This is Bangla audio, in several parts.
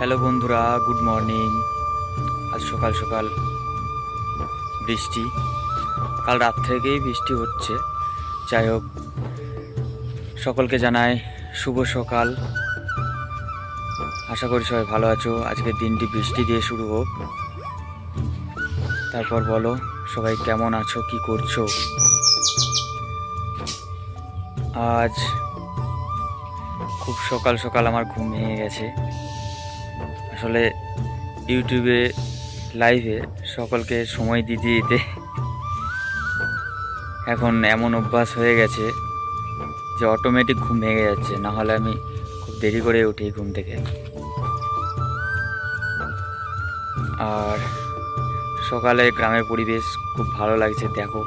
হ্যালো বন্ধুরা, গুড মর্নিং। আজ সকাল সকাল বৃষ্টি। কাল রাত থেকেই বৃষ্টি হচ্ছে। যাই হোক, সকলকে জানাই শুভ সকাল। আশা করি সবাই ভালো আছো। আজকের দিনটি বৃষ্টি দিয়ে শুরু হোক। তারপর বলো, সবাই কেমন আছো, কি করছ? আজ খুব সকাল সকাল আমার ঘুম ভেঙে গেছে। আসলে ইউটিউবে লাইভে সকলকে সময় দিতে দিতে এখন এমন অভ্যাস হয়ে গেছে যে অটোমেটিক ঘুম ভেঙে যাচ্ছে। না হলে আমি খুব দেরি করে উঠি ঘুম থেকে। আর সকালে গ্রামের পরিবেশ খুব ভালো লাগছে। দেখো,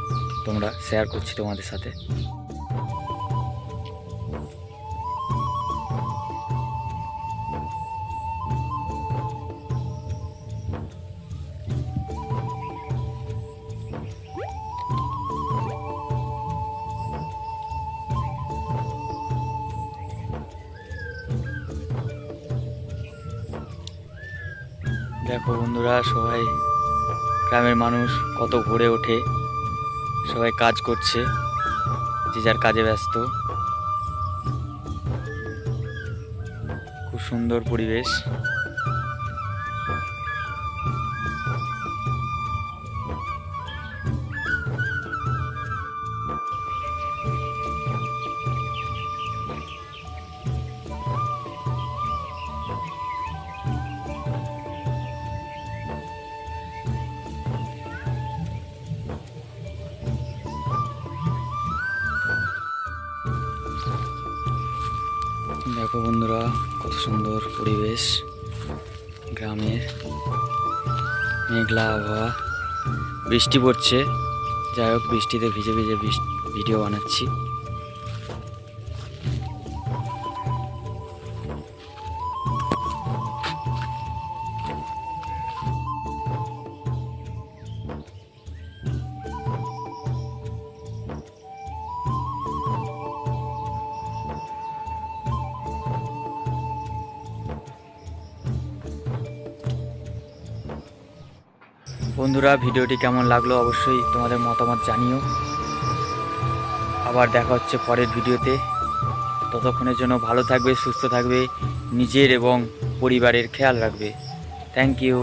তোমরা শেয়ার করছি তোমাদের সাথে। দেখো বন্ধুরা, সবাই গ্রামের মানুষ কত ভোরে ওঠে, সবাই কাজ করছে, যে যার কাজে ব্যস্ত। খুব সুন্দর পরিবেশ। দেখো বন্ধুরা, কত সুন্দর পরিবেশ। গ্রামের মেঘলা আবহাওয়া। বৃষ্টি পড়ছে। যাই হোক, বৃষ্টিতে ভিজে ভিজে ভিডিও বানাচ্ছি। বন্ধুরা, ভিডিওটি কেমন লাগল অবশ্যই তোমাদের মতামত জানিও। আবার দেখা হচ্ছে পরের ভিডিওতে। ততক্ষণের জন্য ভালো থাকবে, সুস্থ থাকবে, নিজের এবং পরিবারের খেয়াল রাখবে। Thank you